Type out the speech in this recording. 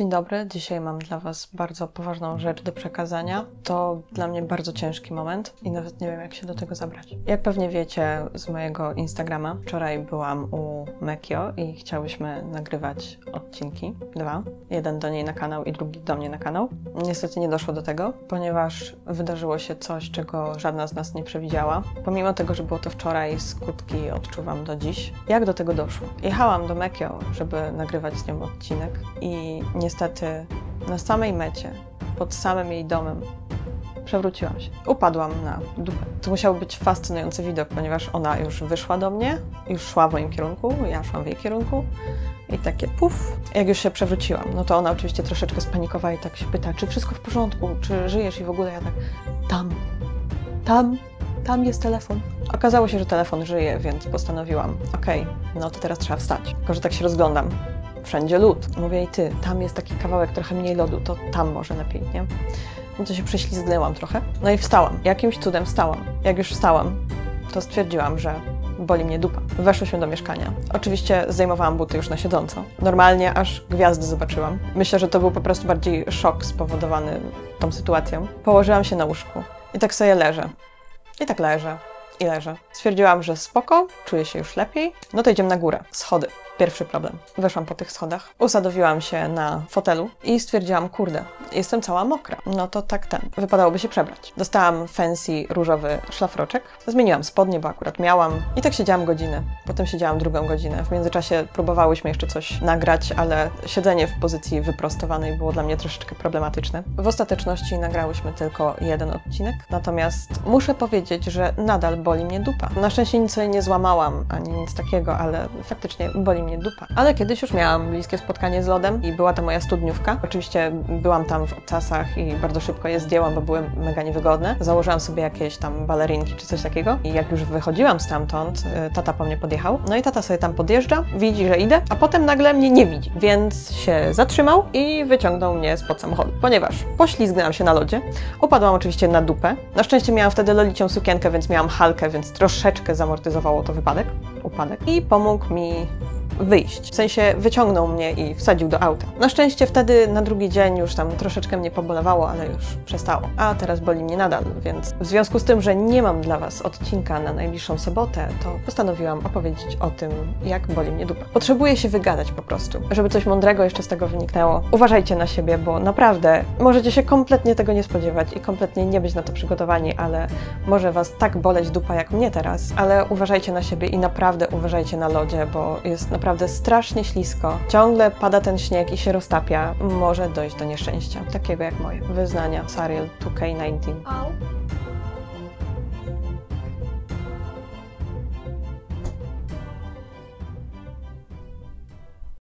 Dzień dobry, dzisiaj mam dla Was bardzo poważną rzecz do przekazania. To dla mnie bardzo ciężki moment i nawet nie wiem, jak się do tego zabrać. Jak pewnie wiecie z mojego Instagrama, wczoraj byłam u Mekio i chciałyśmy nagrywać odcinki. Dwa. Jeden do niej na kanał i drugi do mnie na kanał. Niestety nie doszło do tego, ponieważ wydarzyło się coś, czego żadna z nas nie przewidziała. Pomimo tego, że było to wczoraj, skutki odczuwam do dziś. Jak do tego doszło? Jechałam do Mekio, żeby nagrywać z nią odcinek i niestety na samej mecie, pod samym jej domem, przewróciłam się. Upadłam na dupę. To musiał być fascynujący widok, ponieważ ona już wyszła do mnie, już szła w moim kierunku, ja szłam w jej kierunku i takie puf, jak już się przewróciłam, no to ona oczywiście troszeczkę spanikowała i tak się pyta, czy wszystko w porządku, czy żyjesz i w ogóle ja tak, tam, tam, tam jest telefon. Okazało się, że telefon żyje, więc postanowiłam, okej, no to teraz trzeba wstać. Tylko, że tak się rozglądam, wszędzie lód. Mówię jej, ty, tam jest taki kawałek trochę mniej lodu, to tam może lepiej, nie? No to się prześlizgnęłam trochę. No i wstałam. Jakimś cudem wstałam. Jak już wstałam, to stwierdziłam, że boli mnie dupa. Weszłyśmy do mieszkania. Oczywiście zdejmowałam buty już na siedząco. Normalnie aż gwiazdy zobaczyłam. Myślę, że to był po prostu bardziej szok spowodowany tą sytuacją. Położyłam się na łóżku i tak sobie leżę. I tak leżę. I leżę. Stwierdziłam, że spoko, czuję się już lepiej. No to idziemy na górę. Schody. Pierwszy problem. Weszłam po tych schodach, usadowiłam się na fotelu i stwierdziłam, kurde, jestem cała mokra. No to tak ten. Wypadałoby się przebrać. Dostałam fancy różowy szlafroczek. Zmieniłam spodnie, bo akurat miałam. I tak siedziałam godzinę. Potem siedziałam drugą godzinę. W międzyczasie próbowałyśmy jeszcze coś nagrać, ale siedzenie w pozycji wyprostowanej było dla mnie troszeczkę problematyczne. W ostateczności nagrałyśmy tylko jeden odcinek. Natomiast muszę powiedzieć, że nadal boli mnie dupa. Na szczęście nic sobie nie złamałam, ani nic takiego, ale faktycznie boli mnie dupa. Ale kiedyś już miałam bliskie spotkanie z lodem i była to moja studniówka. Oczywiście byłam tam w obcasach i bardzo szybko je zdjęłam, bo były mega niewygodne. Założyłam sobie jakieś tam balerinki czy coś takiego i jak już wychodziłam stamtąd, y, tata po mnie podjechał. No i tata sobie tam podjeżdża, widzi, że idę, a potem nagle mnie nie widzi, więc się zatrzymał i wyciągnął mnie spod samochodu, ponieważ poślizgnęłam się na lodzie, upadłam oczywiście na dupę. Na szczęście miałam wtedy lolicią sukienkę, więc miałam halkę, więc troszeczkę zamortyzowało to wypadek, upadek i pomógł mi wyjść. W sensie wyciągnął mnie i wsadził do auta. Na szczęście wtedy na drugi dzień już tam troszeczkę mnie pobolewało, ale już przestało. A teraz boli mnie nadal, więc w związku z tym, że nie mam dla Was odcinka na najbliższą sobotę, to postanowiłam opowiedzieć o tym, jak boli mnie dupa. Potrzebuję się wygadać po prostu, żeby coś mądrego jeszcze z tego wyniknęło. Uważajcie na siebie, bo naprawdę możecie się kompletnie tego nie spodziewać i kompletnie nie być na to przygotowani, ale może Was tak boleć dupa jak mnie teraz, ale uważajcie na siebie i naprawdę uważajcie na lodzie, bo jest naprawdę naprawdę strasznie ślisko. Ciągle pada ten śnieg i się roztapia. Może dojść do nieszczęścia, takiego jak moje. Wyznania Sariel 2K19. Au.